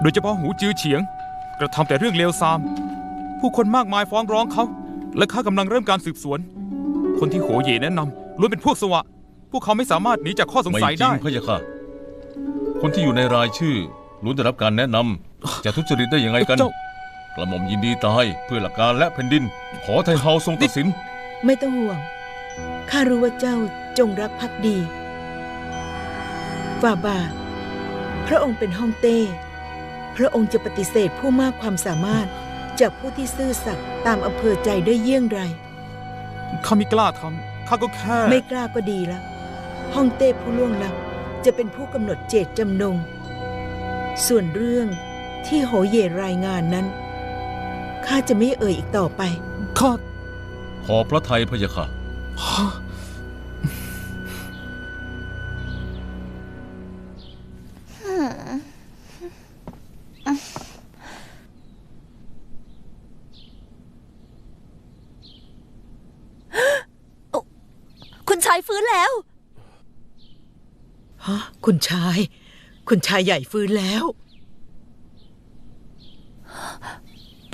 โดยเฉพาะหูจือเฉียง กระทำแต่เรื่องเลวทราม ผู้คนมากมายฟ้องร้องเขา และข้ากำลังเริ่มการสืบสวน คนที่โหเย่แนะนำล้วนเป็นพวกสวะ พวกเขาไม่สามารถหนีจากข้อสงไม่สัยจริได้ งพะยะค่ะ คนที่อยู่ในรายชื่อล้วนได้รับการแนะนำจะทุจริตได้ยังไงกัน เจ้า กระหม่อมยินดีตายเพื่อหลักการและแผ่นดิน ขอไทเฮาทรงตัดสิน ไม่ต้องห่วง ข้ารู้ว่าเจ้าจงรักภักดี ฝ่าบาท พระองค์เป็นฮ่องเต้ พระองค์จะปฏิเสธผู้มากความสามารถ จากผู้ที่ซื่อสัตย์ตามอำเภอใจได้เยี่ยงไรข้าไม่กล้าทำข้าก็แค่ ไม่กล้าก็ดีแล้วฮ่องเต้ผู้ล่วงลับจะเป็นผู้กำหนดเจตจำนง ส่วนเรื่องที่โหเย่รายงานนั้นข้าจะไม่เอ่ยอีกต่อไปข้าขอพระไทยพะยะค่ะายฟื้นแล้ว ฮะ คุณชาย คุณชายใหญ่ฟื้นแล้ว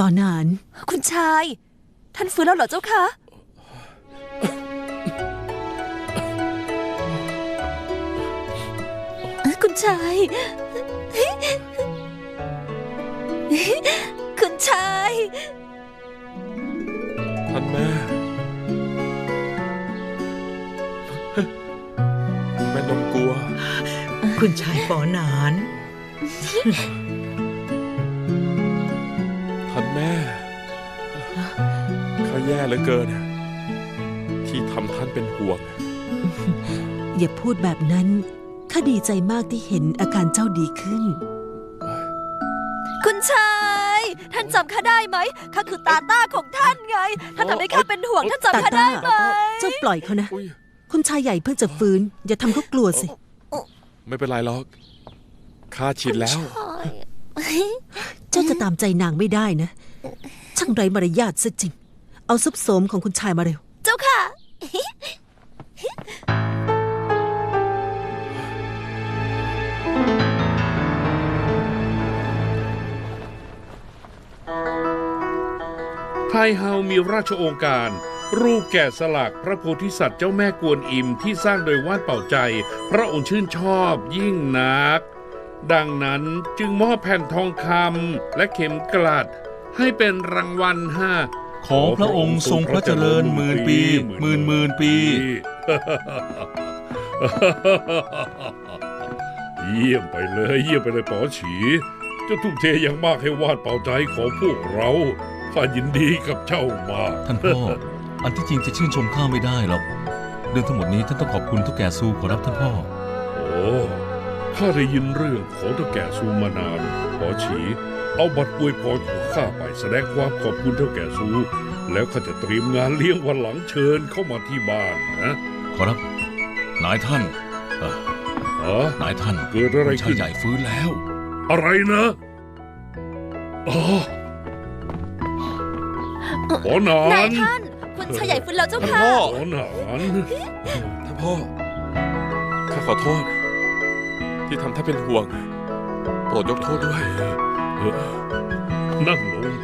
ตอนนั้น คุณชาย ท่านฟื้นแล้วเหรอเจ้าคะ คุณชาย คุณชาย ท่านแม่ แม่นมกลัว คุณชายปอหนาน ท่านแม่ข้าแย่เหลือเกิน ที่ทำท่านเป็นห่วง อย่าพูดแบบนั้นข้าดีใจมากที่เห็นอาการเจ้าดีขึ้น คุณชาย ท่านจำข้าได้ไหมข้าคือตาต้าของท่านไง ท่านทำให้ข้าเป็นห่วงท่านจำข้าได้ไหม เจ้าปล่อยเขานะ อุ้ย คุณชายใหญ่เพิ่งจะฟื้น อย่าทำเขากลัวสิ ไม่เป็นไรหรอกข้าชินแล้ว เจ้าจะตามใจนางไม่ได้นะ ช่างไรมารยาทซะจริง เอาซุปโสมของคุณชายมาเร็ว เจ้าค่ะ ไทเฮามีราชโองการ รูปแกะสลักพระโพธิสัตว์เจ้าแม่กวนอิมที่สร้างโดยว่านเป่าใจ พระองค์ชื่นชอบยิ่งนัก ดังนั้นจึงมอบแผ่นทองคำและเข็มกลัด ให้เป็นรางวัลห้าขอพระองค์ทรงพระเจริญหมื่นปีหมื่นหมื่นปี เยี่ยมไปเลยเยี่ยมไปเลยป๋อฉีเจ้าทุ่มเทอย่างมากให้วาดเป่าใจของพวกเราข้ายินดีกับเจ้ามากท่านพ่อ อันที่จริงจะชื่นชมข้าไม่ได้หรอก เรื่องทั้งหมดนี้ท่านต้องขอบคุณทุกแก่ซูขอรับท่านพ่อ โอ้ข้าได้ยินเรื่องของเท่าแก่ซูมานานขอฉี เอาบัตรอวยพรของข้าไปแสดงความขอบคุณเท่าแก่ซู แล้วข้าจะเตรียมงานเลี้ยงวันหลังเชิญเข้ามาที่บ้านนะขอรับนายท่านเอ่อฮะนายท่านเกิดอะไรคุณชาขึ้ยนใหญ่ฟื้นแล้ว อะไรนะอ๋อขอนานายท่าน คุณชายใหญ่ฟื้นแล้วเจ้าท่านค่ะ พ่อขอนานท่านพ่อ ข้าขอโทษ ที่ทำท่านเป็นห่วง โปรดยกโทษด้วยเออนั่งลง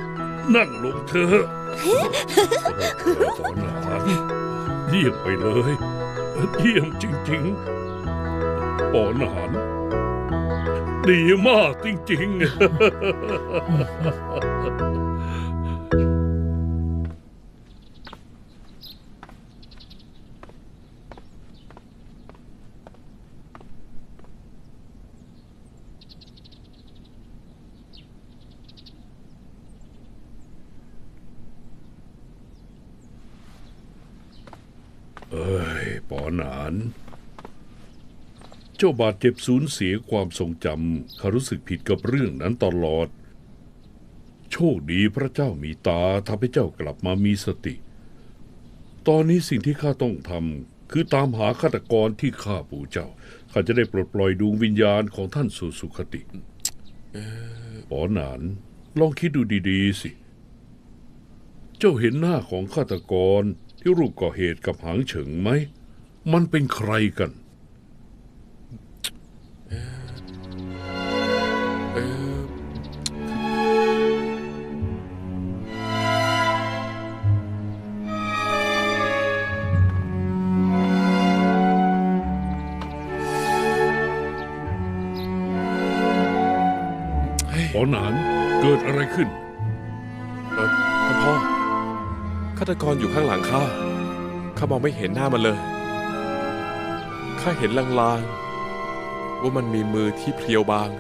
นั่งลงเถอะขอนานเยี่ยมไปเลย เยี่ยมจริงๆปอนานดีมากจริงๆ เอ้ยปอหนาน เจ้าบาดเจ็บสูญเสียความทรงจำข้ารู้สึกผิดกับเรื่องนั้นตลอด โชคดีพระเจ้ามีตาทำให้เจ้ากลับมามีสติ ตอนนี้สิ่งที่ข้าต้องทำคือตามหาฆาตกรที่ฆ่าปู่เจ้า ข้าจะได้ปลดปล่อยดวงวิญญาณของท่านสู่สุคติปอหนาน ลองคิดดูดี ๆ สิ เจ้าเห็นหน้าของฆาตกร ที่รูปก่อเหตุกับหางเฉิงไหม มันเป็นใครกัน ขอนานเกิดอะไรขึ้นาตกรอยู่ข้างหลังข้า ข้ามองไม่เห็นหน้ามันเลย ข้าเห็นลางๆ ว่ามันมีมือที่เพรียวบาง